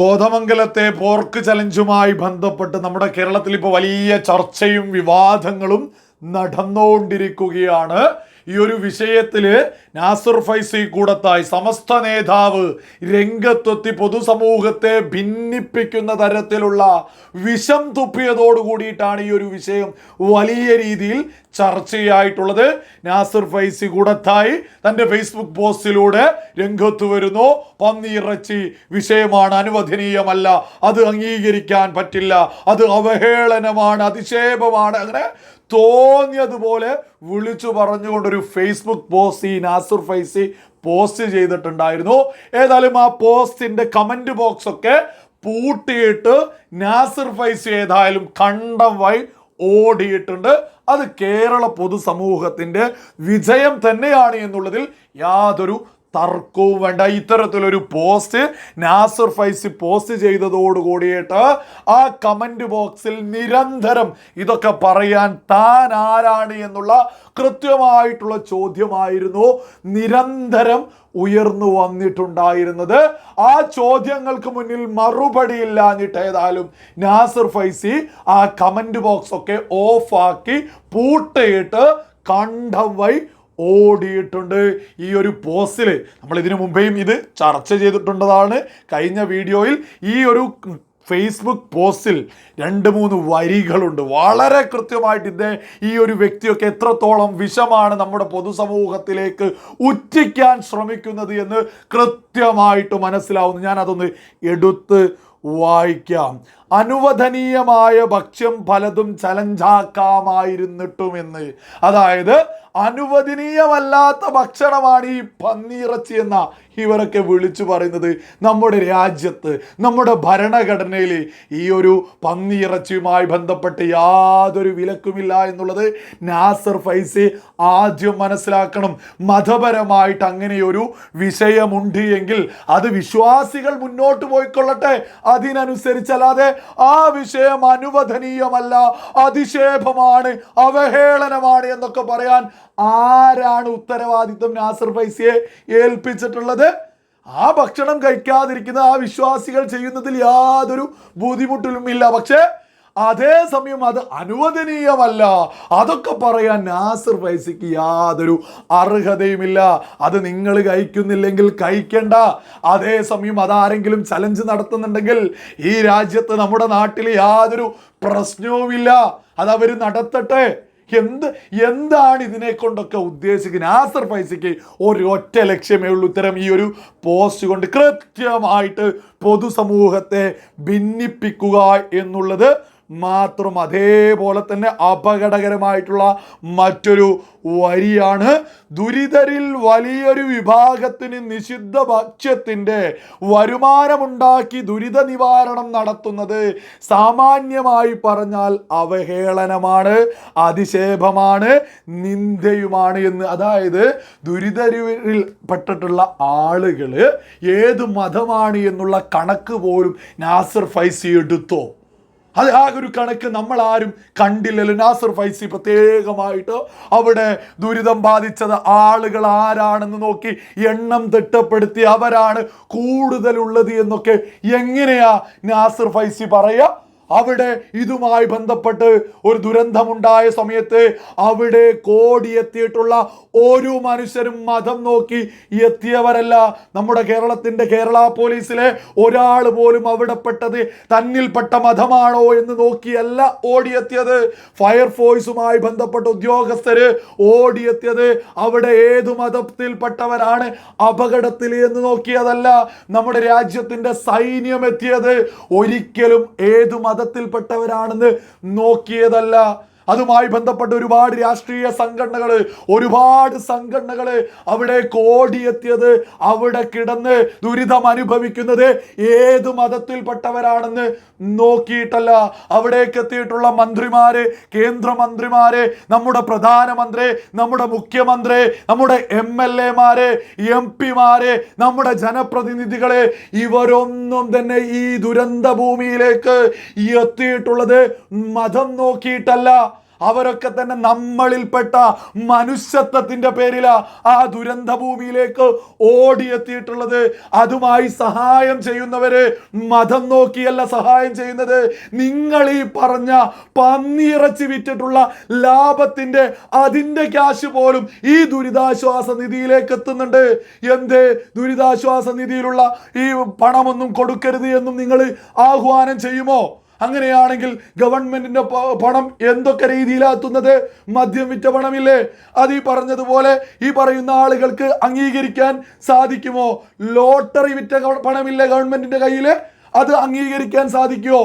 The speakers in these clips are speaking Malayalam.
കോതമംഗലത്തെ പോർക്ക് ചലഞ്ചുമായി ബന്ധപ്പെട്ട് നമ്മുടെ കേരളത്തിൽ ഇപ്പോൾ വലിയ ചർച്ചയും വിവാദങ്ങളും നടന്നുകൊണ്ടിരിക്കുകയാണ്. ഈ ഒരു വിഷയത്തിൽ നാസർ ഫൈസി കൂടത്തായി സമസ്ത നേതാവ് രംഗത്തെത്തി പൊതുസമൂഹത്തെ ഭിന്നിപ്പിക്കുന്ന തരത്തിലുള്ള വിഷം തുപ്പിയതോട് കൂടിയിട്ടാണ് ഈ ഒരു വിഷയം വലിയ രീതിയിൽ ചർച്ചയായിട്ടുള്ളത്. നാസർ ഫൈസി കൂടത്തായി തന്റെ ഫേസ്ബുക്ക് പോസ്റ്റിലൂടെ രംഗത്ത് വരുന്നു. പന്നിയിറച്ചി വിഷയമാണ് അനുവദനീയമല്ല. അത് അംഗീകരിക്കാൻ പറ്റില്ല. അത് അവഹേളനമാണ് അധിക്ഷേപമാണ് അങ്ങനെ തോന്നിയതുപോലെ വിളിച്ചു പറഞ്ഞുകൊണ്ടൊരു ഫേസ്ബുക്ക് പോസ്റ്റ് ഈ നാസുർ ഫൈസി പോസ്റ്റ് ചെയ്തിട്ടുണ്ടായിരുന്നു. ഏതായാലും ആ പോസ്റ്റിന്റെ കമന്റ് ബോക്സ് ഒക്കെ പൂട്ടിയിട്ട് നാസിർ ഫൈസി ഏതായാലും കണ്ടം വൈ ഓടിയിട്ടുണ്ട്. അത് കേരള പൊതുസമൂഹത്തിന്റെ വിജയം തന്നെയാണ് എന്നുള്ളതിൽ യാതൊരു തർക്കവും വേണ്ട. ഇത്തരത്തിലൊരു പോസ്റ്റ് നാസർ ഫൈസി പോസ്റ്റ് ചെയ്തതോട് കൂടിയിട്ട് ആ കമന്റ് ബോക്സിൽ നിരന്തരം ഇതൊക്കെ പറയാൻ താൻ ആരാണ് എന്നുള്ള കൃത്യമായിട്ടുള്ള ചോദ്യമായിരുന്നു. നിരന്തരം ഉയർന്നു വന്നിട്ടുണ്ടായിരുന്നത്. ആ ചോദ്യങ്ങൾക്ക് മുന്നിൽ മറുപടി ഇല്ലാഞ്ഞിട്ട് ഏതായാലും നാസർ ഫൈസി ആ കമന്റ് ബോക്സ് ഒക്കെ ഓഫാക്കി പൂട്ടയിട്ട് കണ്ടം വൈ ഓടിയിട്ടുണ്ട് ഈ ഒരു പോസ്റ്റിൽ നമ്മൾ ഇതിനു മുമ്പേയും ഇത് ചർച്ച ചെയ്തിട്ടുണ്ടതാണ് കഴിഞ്ഞ വീഡിയോയിൽ ഈ ഒരു ഫേസ്ബുക്ക് പോസ്റ്റിൽ രണ്ട് മൂന്ന് വരികളുണ്ട്. വളരെ കൃത്യമായിട്ട് ഇതേ ഈ ഒരു വ്യക്തിയൊക്കെ എത്രത്തോളം വിഷമാണ് നമ്മുടെ പൊതുസമൂഹത്തിലേക്ക് ഉറ്റിക്കാൻ ശ്രമിക്കുന്നത് എന്ന് കൃത്യമായിട്ട് മനസ്സിലാവുന്നു. ഞാൻ അതൊന്ന് എടുത്ത് വായിക്കാം. അനുവദനീയമായ ഭക്ഷ്യം പലതും ചലഞ്ചാക്കാമായിരുന്നിട്ടുമെന്ന് അതായത് അനുവദനീയമല്ലാത്ത ഭക്ഷണമാണ് ഈ പന്നിയിറച്ചി എന്ന ഇവരൊക്കെ വിളിച്ചു പറയുന്നത് നമ്മുടെ രാജ്യത്ത് നമ്മുടെ ഭരണഘടനയിൽ ഈ ഒരു പന്നിയിറച്ചിയുമായി ബന്ധപ്പെട്ട് യാതൊരു വിലക്കുമില്ല എന്നുള്ളത് നാസർ ഫൈസി ആദ്യം മനസ്സിലാക്കണം. മതപരമായിട്ട് അങ്ങനെയൊരു വിഷയമുണ്ട് എങ്കിൽ അത് വിശ്വാസികൾ മുന്നോട്ട് പോയിക്കൊള്ളട്ടെ. അതിനനുസരിച്ചല്ലാതെ ആ വിഷയം അനുവദനീയമല്ല അതിശേഭമാണ് അവഹേളനമാണ് എന്നൊക്കെ പറയാൻ ആരാണ് ഉത്തരവാദിത്വം നാസർ ഫൈസിയെ ഏൽപ്പിച്ചിട്ടുള്ളത്? ആ ഭക്ഷണം കഴിക്കാതിരിക്കുന്ന ആ വിശ്വാസികൾ ചെയ്യുന്നതിൽ യാതൊരു ബുദ്ധിമുട്ടിലും ഇല്ല പക്ഷേ അതേസമയം അത് അനുവദനീയമല്ല. അതൊക്കെ പറയാൻ നാസർ ഫൈസിക്ക് യാതൊരു അർഹതയുമില്ല. അത് നിങ്ങൾ കഴിക്കുന്നില്ലെങ്കിൽ കഴിക്കണ്ട. അതേസമയം അതാരെങ്കിലും ചലഞ്ച് നടത്തുന്നുണ്ടെങ്കിൽ ഈ രാജ്യത്ത് നമ്മുടെ നാട്ടിൽ യാതൊരു പ്രശ്നവുമില്ല. അത് അവർ നടത്തട്ടെ. എന്ത് എന്താണ് ഇതിനെ കൊണ്ടൊക്കെ ഉദ്ദേശിക്കുന്നത്? നാസർ ഫൈസിക്ക് ഒരു ഒറ്റ ലക്ഷ്യമേ ഉള്ളൂ. ഇത്തരം ഈ ഒരു പോസ്റ്റ് കൊണ്ട് കൃത്യമായിട്ട് പൊതുസമൂഹത്തെ ഭിന്നിപ്പിക്കുക എന്നുള്ളത് മാത്രം അതേപോലെ തന്നെ അപകടകരമായിട്ടുള്ള മറ്റൊരു വരിയാണ്. ദുരിതരിൽ വലിയൊരു വിഭാഗത്തിന് നിഷിദ്ധ ഭക്ഷ്യത്തിന്റെ വരുമാനമുണ്ടാക്കി ദുരിത നിവാരണം നടത്തുന്നത് സാമാന്യമായി പറഞ്ഞാൽ അവഹേളനമാണ് അതിശേപമാണ് നിന്ദയുമാണ് എന്ന്. അതായത് ദുരിതരിൽ പെട്ടിട്ടുള്ള ആളുകൾ ഏത് മതമാണ് എന്നുള്ള കണക്ക് പോലും നാസർ ഫൈസി എടുത്തോ? അത് ആ ഒരു കണക്ക് നമ്മൾ ആരും കണ്ടില്ലല്ലോ. നാസർ ഫൈസി പ്രത്യേകമായിട്ട് അവിടെ ദുരിതം ബാധിച്ചത് ആളുകൾ ആരാണെന്ന് നോക്കി എണ്ണം തിട്ടപ്പെടുത്തി അവരാണ് കൂടുതലുള്ളത് എന്നൊക്കെ എങ്ങനെയാ നാസർ ഫൈസി പറയാ അവിടെ ഇതുമായി ബന്ധപ്പെട്ട് ഒരു ദുരന്തമുണ്ടായ സമയത്ത് അവിടെ കോടിയെത്തിയിട്ടുള്ള ഓരോ മനുഷ്യരും മതം നോക്കി എത്തിയവരല്ല. നമ്മുടെ കേരളത്തിന്റെ കേരള പോലീസിലെ ഒരാൾ പോലും അവിടെ പെട്ടത് തന്നിൽപ്പെട്ട മതമാണോ എന്ന് നോക്കിയല്ല ഓടിയെത്തിയത്. ഫയർഫോഴ്സുമായി ബന്ധപ്പെട്ട ഉദ്യോഗസ്ഥര് ഓടിയെത്തിയത് അവിടെ ഏതു മതത്തിൽപ്പെട്ടവരാണ് അപകടത്തിൽ എന്ന് നോക്കിയതല്ല. നമ്മുടെ രാജ്യത്തിന്റെ സൈന്യം എത്തിയത്. ഒരിക്കലും ഏതു മതത്തിൽപ്പെട്ടവരാണെന്ന് നോക്കിയതല്ല. അതുമായി ബന്ധപ്പെട്ട ഒരുപാട് രാഷ്ട്രീയ സംഘടനകൾ ഒരുപാട് സംഘടനകൾ അവിടെ കോടിയെത്തിയത് അവിടെ കിടന്ന് ദുരിതം അനുഭവിക്കുന്നത് ഏത് മതത്തിൽപ്പെട്ടവരാണെന്ന് നോക്കിയിട്ടല്ല. അവിടേക്ക് എത്തിയിട്ടുള്ള മന്ത്രിമാര് കേന്ദ്രമന്ത്രിമാര് നമ്മുടെ പ്രധാനമന്ത്രി നമ്മുടെ മുഖ്യമന്ത്രി നമ്മുടെ എം എൽ എമാര് എം പിമാര് നമ്മുടെ ജനപ്രതിനിധികളെ ഇവരൊന്നും തന്നെ ഈ ദുരന്ത ഭൂമിയിലേക്ക് എത്തിയിട്ടുള്ളത് മതം നോക്കിയിട്ടല്ല. അവരൊക്കെ തന്നെ നമ്മളിൽപ്പെട്ട മനുഷ്യത്വത്തിന്റെ പേരില ആ ദുരന്ത ഭൂമിയിലേക്ക് ഓടിയെത്തിയിട്ടുള്ളത്. അതുമായി സഹായം ചെയ്യുന്നവര് മതം നോക്കിയല്ല സഹായം ചെയ്യുന്നത്. നിങ്ങൾ ഈ പറഞ്ഞ പന്നിയിറച്ചി വിറ്റിട്ടുള്ള ലാഭത്തിന്റെ അതിന്റെ ക്യാഷ് പോലും ഈ ദുരിതാശ്വാസ നിധിയിലേക്ക് എത്തുന്നുണ്ട്. എന്ത്? ദുരിതാശ്വാസ നിധിയിലുള്ള ഈ പണമൊന്നും കൊടുക്കരുത് എന്നും നിങ്ങൾ ആഹ്വാനം ചെയ്യുമോ? അങ്ങനെയാണെങ്കിൽ ഗവൺമെന്റിന്റെ പണം എന്തൊക്കെ രീതിയിലാത്തുന്നത്? മദ്യം വിറ്റ പണമില്ലേ? അത് ഈ പറഞ്ഞതുപോലെ ഈ പറയുന്ന ആളുകൾക്ക് അംഗീകരിക്കാൻ സാധിക്കുമോ? ലോട്ടറി വിറ്റ പണമില്ലേ ഗവൺമെന്റിന്റെ കയ്യിൽ? അത് അംഗീകരിക്കാൻ സാധിക്കുമോ?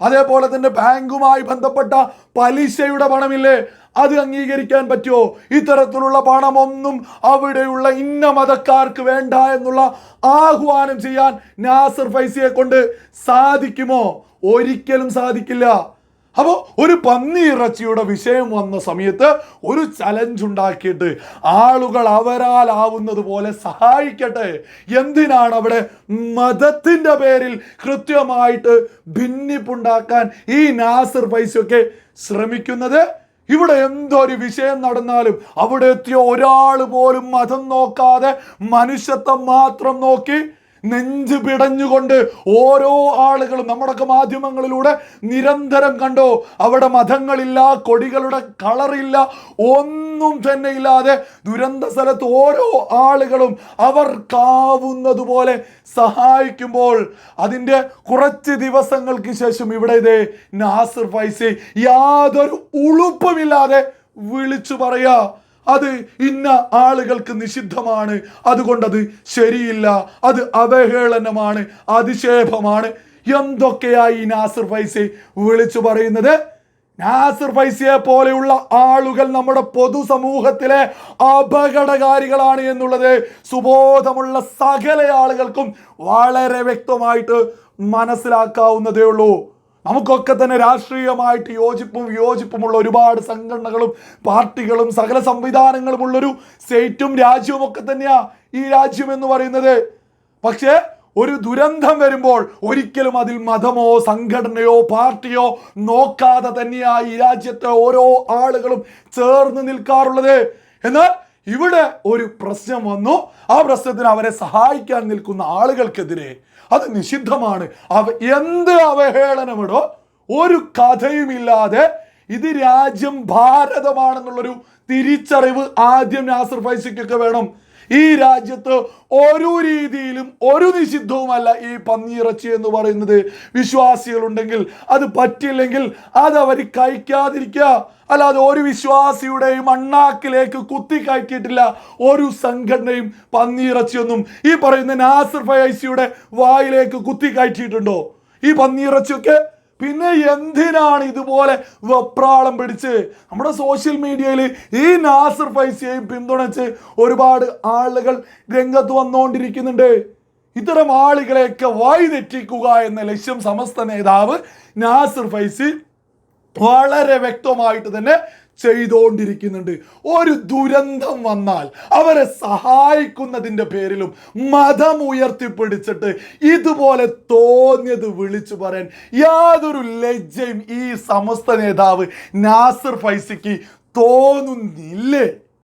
അതേപോലെ തന്നെ ബാങ്കുമായി ബന്ധപ്പെട്ട പലിശയുടെ പണമില്ലേ? അത് അംഗീകരിക്കാൻ പറ്റുമോ? ഇത്തരത്തിലുള്ള പണമൊന്നും അവിടെയുള്ള ഇന്ന മതക്കാർക്ക് വേണ്ട എന്നുള്ള ആഹ്വാനം ചെയ്യാൻ നാസർ ഫൈസിയെ കൊണ്ട് സാധിക്കുമോ? ഒരിക്കലും സാധിക്കില്ല. അപ്പോൾ ഒരു പന്നി ഇറച്ചിയുടെ വിഷയം വന്ന സമയത്ത് ഒരു ചലഞ്ച് ഉണ്ടാക്കിയിട്ട് ആളുകൾ അവരാലാവുന്നത് പോലെ സഹായിക്കട്ടെ. എന്തിനാണ് അവിടെ മതത്തിന്റെ പേരിൽ കൃത്യമായിട്ട് ഭിന്നിപ്പുണ്ടാക്കാൻ ഈ നാസർ പൈസയൊക്കെ ശ്രമിക്കുന്നത്? ഇവിടെ എന്തൊരു വിഷയം നടന്നാലും അവിടെ എത്തിയ ഒരാൾ പോലും മതം നോക്കാതെ മനുഷ്യത്വം മാത്രം നോക്കി നെഞ്ച് പിടഞ്ഞുകൊണ്ട് ഓരോ ആളുകളും നമ്മുടെയൊക്കെ മാധ്യമങ്ങളിലൂടെ നിരന്തരം കണ്ടോ അവിടെ മതങ്ങളില്ല കൊടികളുടെ കളറില്ല ഒന്നും തന്നെ ഇല്ലാതെ ദുരന്ത സ്ഥലത്ത് ഓരോ ആളുകളും അവർക്കാവുന്നതുപോലെ സഹായിക്കുമ്പോൾ അതിന്റെ കുറച്ച് ദിവസങ്ങൾക്ക് ശേഷം ഇവിടെ ഇതേ നാസിർ ഫൈസി യാതൊരു ഉളുപ്പുമില്ലാതെ വിളിച്ചു പറയാ അത് ഇന്ന ആളുകൾക്ക് നിഷിദ്ധമാണ്. അതുകൊണ്ടത് ശരിയില്ല. അത് അവഹേളനമാണ്. അതിക്ഷേപമാണ് എന്തൊക്കെയായി നാസിർ ഫൈസി വിളിച്ചു പറയുന്നത്? നാസിർ ഫൈസയെ പോലെയുള്ള ആളുകൾ നമ്മുടെ പൊതുസമൂഹത്തിലെ അപകടകാരികളാണ് എന്നുള്ളത് സുബോധമുള്ള സകല ആളുകൾക്കും വളരെ വ്യക്തമായിട്ട് മനസ്സിലാക്കാവുന്നതേ ഉള്ളൂ. നമുക്കൊക്കെ തന്നെ രാഷ്ട്രീയമായിട്ട് യോജിപ്പും വിയോജിപ്പുമുള്ള ഒരുപാട് സംഘടനകളും പാർട്ടികളും സകല സംവിധാനങ്ങളും ഉള്ളൊരു സ്റ്റേറ്റും രാജ്യവും ഒക്കെ തന്നെയാ ഈ രാജ്യം എന്ന് പറയുന്നത്. പക്ഷേ ഒരു ദുരന്തം വരുമ്പോൾ ഒരിക്കലും അതിൽ മതമോ സംഘടനയോ പാർട്ടിയോ നോക്കാതെ തന്നെയാ ഈ രാജ്യത്തെ ഓരോ ആളുകളും ചേർന്ന് നിൽക്കാറുള്ളത്. എന്നാൽ ഇവിടെ ഒരു പ്രശ്നം വന്നു. ആ പ്രശ്നത്തിന് അവരെ സഹായിക്കാൻ നിൽക്കുന്ന ആളുകൾക്കെതിരെ അത് നിഷിദ്ധമാണ്. അവ എന്ത് അവഹേളനമിടോ ഒരു കഥയുമില്ലാതെ ഇത് രാജ്യം ഭാരതമാണെന്നുള്ളൊരു തിരിച്ചറിവ് ആദ്യം നാസർ ഫൈസിക്കൊക്കെ വേണം. ഈ രാജ്യത്ത് ഒരു രീതിയിലും ഒരു നിഷിദ്ധവുമല്ല ഈ പന്നിയിറച്ചി എന്ന് പറയുന്നത്. വിശ്വാസികളുണ്ടെങ്കിൽ അത് പറ്റില്ലെങ്കിൽ അത് അവർ കഴിക്കാതിരിക്കുക. അല്ലാതെ ഒരു വിശ്വാസിയുടെയും അണ്ണാക്കിലേക്ക് കുത്തി കയറ്റിയിട്ടില്ല. ഒരു സംഘടനയും പന്നിയിറച്ചിയൊന്നും ഈ പറയുന്ന നാസർ ഫൈസിയുടെ വായിലേക്ക് കുത്തി കയറ്റിയിട്ടുണ്ടോ? ഈ പന്നിയിറച്ചിയൊക്കെ പിന്നെ എന്തിനാണ് ഇതുപോലെ വെപ്രാളം പിടിച്ച് നമ്മുടെ സോഷ്യൽ മീഡിയയിൽ ഈ നാസർ ഫൈസിയെയും പിന്തുണച്ച് ഒരുപാട് ആളുകൾ രംഗത്ത് വന്നുകൊണ്ടിരിക്കുന്നുണ്ട്. ഇത്തരം ആളുകളെയൊക്കെ വഴിതെറ്റിക്കുക എന്ന ലക്ഷ്യം സമസ്ത നേതാവ് നാസർ ഫൈസി വളരെ വ്യക്തമായിട്ട് തന്നെ ചെയ്തുകൊണ്ടിരിക്കുന്നുണ്ട് ഒരു ദുരന്തം വന്നാൽ അവരെ സഹായിക്കുന്നതിന്റെ പേരിലും മതം ഉയർത്തിപ്പിടിച്ചിട്ട് ഇതുപോലെ തോന്നിയത് വിളിച്ചു പറയാൻ യാതൊരു ലജ്ജയും ഈ സമസ്ത നേതാവ് നാസിർ ഫൈസിക്ക് തോന്നുന്നില്ലേ?